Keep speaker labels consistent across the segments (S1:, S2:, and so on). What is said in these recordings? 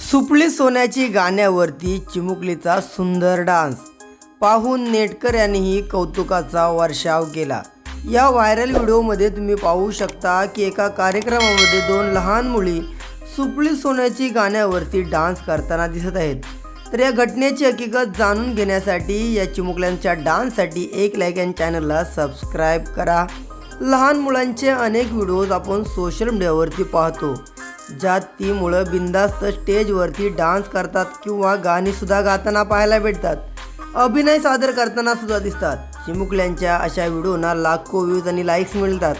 S1: सुपली सोन्याची
S2: गाण्यावरती चिमुकलीचा सुंदर डान्स. पाहून नेटकर यांनीही कौतुकाचा वर्षाव केला. या व्हायरल व्हिडिओमध्ये तुम्ही पाहू शकता की एका कार्यक्रमामध्ये दोन लहान मुली सुपली सोन्याची गाण्यावरती डान्स करताना दिसत आहेत. तर या घटनेची हकीकत जाणून घेण्यासाठी या चिमुकल्यांच्या डान्ससाठी एक लाईक आणि चॅनलला सबस्क्राईब करा. लहान मुलांचे अनेक व्हिडिओज आपण सोशल मीडियावरती पाहतो ज्यात ती मुलं बिंदास्त स्टेजवरती डान्स करतात किंवा गाणीसुद्धा गाताना पाहायला भेटतात. अभिनय सादर करताना सुद्धा दिसतात. चिमुकल्यांच्या अशा व्हिडिओना लाखो व्ह्यूज आणि लाईक्स मिळतात.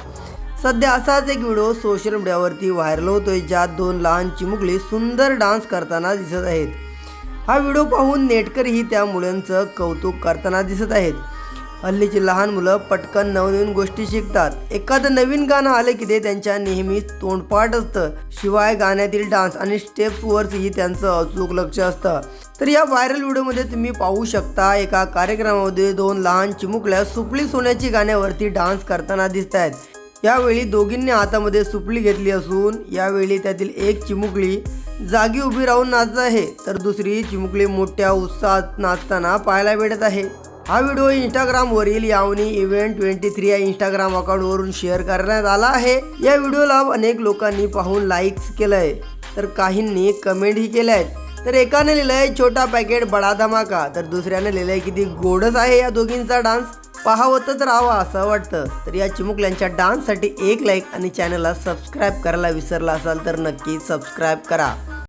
S2: सध्या असाच एक व्हिडिओ सोशल मीडियावरती व्हायरल होतोय ज्यात दोन लहान चिमुकली सुंदर डान्स करताना दिसत आहेत. हा व्हिडिओ पाहून नेटकरही त्या मुलांचं कौतुक करताना दिसत आहेत. हल्लीची लहान मुलं पटकन नवनवीन गोष्टी शिकतात. एखादं नवीन गाणं आलं की ते त्यांच्या नेहमीच तोंडपाठ असतं. शिवाय गाण्यातील डान्स आणि स्टेप्सवरही त्यांचं अचूक लक्ष असतं. तर या व्हायरल व्हिडिओमध्ये तुम्ही पाहू शकता एका कार्यक्रमामध्ये दोन लहान चिमुकल्या सुपली सोन्याची गाण्यावरती डान्स करताना दिसत आहेत यावेळी दोघींनी हातामध्ये सुपली घेतली असून यावेळी त्यातील एक चिमुकली जागी उभी राहून नाचत आहे तर दुसरी चिमुकली मोठ्या उत्साहात नाचताना पाहायला भेटत आहे. हा व्हिडिओ इंस्टाग्रामवरील यावनी इव्हेंट ट्वेंटी थ्री या इंस्टाग्राम अकाउंटवरून शेअर करण्यात आला आहे. या व्हिडिओला अनेक लोकांनी पाहून लाईक्स केलंय तर काहींनी कमेंटही केल्या आहेत तर एकाने लिहिलंय छोटा पॅकेट बडा धमाका. तर दुसऱ्याने लिहिलंय किती गोडच आहे या दोघींचा डान्स. पाहावतच राहावा असं वाटतं. तर या चिमुकल्यांच्या डान्ससाठी एक लाईक आणि चॅनलला सबस्क्राईब करायला विसरला असाल तर नक्की सबस्क्राईब करा.